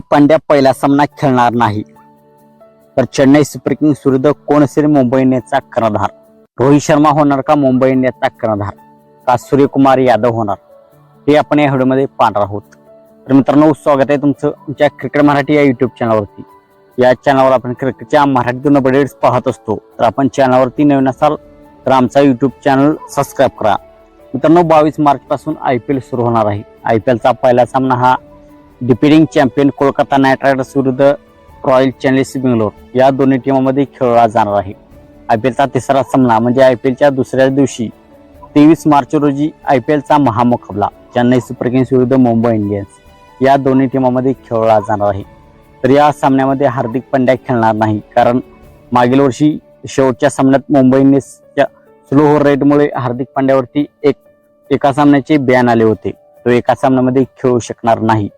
पंड्या पहिला सामना खेळणार नाही. तर चेन्नई सुपर किंग्स विरुद्ध कोण असेल मुंबई इंडियन्सचा कर्णधार? रोहित शर्मा होणार का मुंबई इंडियन्सचा कर्णधार? का सूर्यकुमार यादव होणार? हे आपण या व्हिडिओमध्ये पाहणार आहोत. तर मित्रांनो स्वागत आहे तुमचं आमच्या क्रिकेट मराठी या युट्यूब चॅनलवरती या चॅनलवर आपण क्रिकेटच्या मराठीतून अपडेट्स पाहत असतो. तर आपण चॅनलवरती नवीन असाल तर आमचा युट्यूब चॅनल सबस्क्राईब करा. मित्रांनो बावीस मार्चपासून आय पी एल सुरू होणार आहे. आय पी एलचा पहिला सामना हा defending champion Kolkata Knight Riders विरुद्ध रॉयल चॅलेंजर्स बेंगलोर या दोन्ही टीमामध्ये खेळला जाणार आहे. आय पी एलचा तिसरा सामना म्हणजे आय पी एलच्या दुसऱ्या दिवशी तेवीस मार्च रोजी आय पी एलचा महामुकाबला चेन्नई सुपर किंग्स विरुद्ध मुंबई इंडियन्स या दोन्ही टीमामध्ये खेळला जाणार आहे. तर या सामन्यामध्ये हार्दिक पांड्या खेळणार नाही कारण मागील वर्षी शेवटच्या सामन्यात मुंबई इंडियन्सच्या स्लो रेटमुळे हार्दिक पांड्यावरती एक एका सामन्याचे बॅन आले होते. तो एका सामन्यामध्ये खेळू शकणार नाही.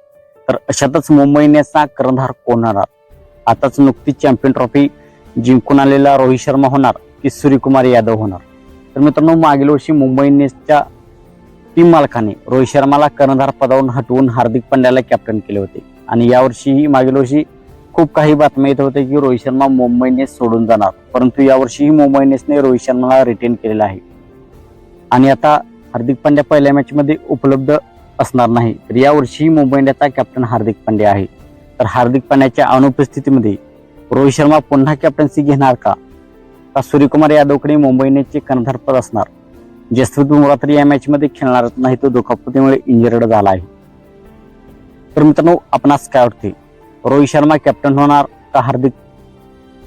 तर अशातच मुंबई इंडियन्सचा कर्णधार कोण होणार? आताच नुकतीच चॅम्पियन ट्रॉफी जिंकून आलेला रोहित शर्मा होणार की सूर्यकुमार यादव होणार? तर मित्रांनो मागील वर्षी मुंबई इंडियन्सच्या टीम मालकाने रोहित शर्माला कर्णधार पदावरून हटवून हार्दिक पांड्याला कॅप्टन केले होते. आणि यावर्षीही मागील वर्षी खूप काही बातम्या येत होत्या की रोहित शर्मा मुंबई इंडियन्स सोडून जाणार. परंतु यावर्षीही मुंबई इंडियन्सने रोहित शर्माला रिटेन केलेला आहे. आणि आता हार्दिक पांड्या पहिल्या मॅचमध्ये उपलब्ध असणार नाही. तर यावर्षीही मुंबई इंडियाचा कॅप्टन हार्दिक पांड्या आहे. तर हार्दिक पांड्याच्या अनुपस्थितीमध्ये रोहित शर्मा पुन्हा कॅप्टन्सी घेणार का? का सूर्यकुमार यादवकडे मुंबई इंडियन्सचे कर्णधारपद असणार? जसप्रीत बुमरा तर या मॅचमध्ये खेळणारच खेळणार नाही तो दुखापतीमुळे इंजर्ड झाला आहे. तर मित्रांनो आपणास काय वाटते? रोहित शर्मा कॅप्टन होणार का हार्दिक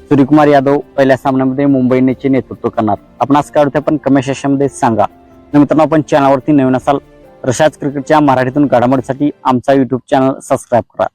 सूर्यकुमार यादव पहिल्या सामन्यामध्ये मुंबई इंडियन्सचे नेतृत्व करणार? आपणास काय वाटते? पण कमेंट सेक्शनमध्ये सांगा. मित्रांनो आपण चॅनलवरती नवीन असाल रशाच क्रिकेटच्या मराठीतून घडामोडीसाठी आमचा यूट्यूब चॅनल सबस्क्राईब करा.